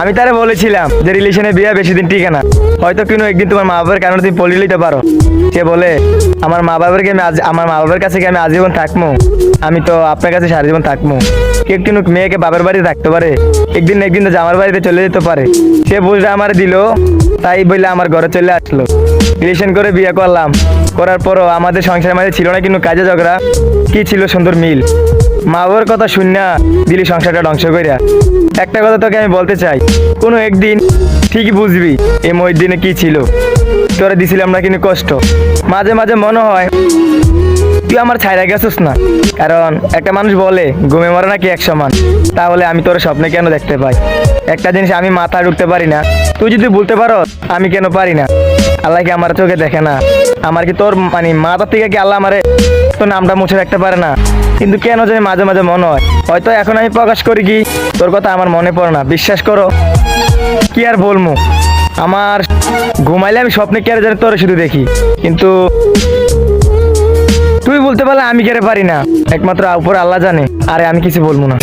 আমি তারে বলেছিলাম যে রিলেশনে বিয়ে বেশি দিন টিকে না। হয়তো কিন্তু একদিন তোমার মা বাবার কারণে তুমি পড়ে নিতে পারো। সে বলে, আমার মা বাবারকে আমি আজ আমার মা বাবার কাছে কি আমি আজীবন থাকব আমি তো আপনার কাছে সারা জীবন থাকব কেউ কিন্তু মেয়েকে বাবার বাড়ি থাকতে পারে। একদিন একদিন তো আমার বাড়িতে চলে যেতে পারে। সে বুঝলে আমার দিল, তাই বলে আমার ঘরে চলে আসলো। রিলেশন করে বিয়ে করলাম। করার পরও আমাদের সংসারের মাঝে ছিল না কিন্তু কাজে ঝগড়া। কি ছিল সুন্দর মিল। মা বাবার কথা শুন না দিলি সংসারটা ধ্বংস করিয়া। একটা কথা তোকে আমি বলতে চাই, কোনো একদিন ঠিকই বুঝবি মহির দিনে কি ছিল। তোরা দিছিলাম না কিন্তু কষ্ট। মাঝে মাঝে মনে হয় তুই আমার ছাইরা গেছিস না। কারণ একটা মানুষ বলে, ঘুমে মরে নাকি এক সমান। তাহলে আমি তোর স্বপ্নে কেন দেখতে পাই? একটা জিনিস আমি মাথা ঢুকতে পারি না। তুই যদি বলতে পারো আমি কেন পারি না? আল্লাহ কি আমার চোখে দেখে না? আমার কি তোর মানে মাথা থেকে কি আল্লাহ আমারে নামটা মুছে রাখতে পারে না। কিন্তু কেন জানি মাঝে মাঝে মনে হয়। হয়তো এখন আমি প্রকাশ করি কি, তোর কথা আমার মনে পড়ে না, বিশ্বাস করো। কি আর বলব আমার ঘুমাইলে আমি স্বপ্নে কে জানি তোর শুধু দেখি। কিন্তু তুই বলতে পারলে আমি কেড়ে পারি না। একমাত্র উপর আল্লাহ জানে, আরে আমি কিছু বলব না।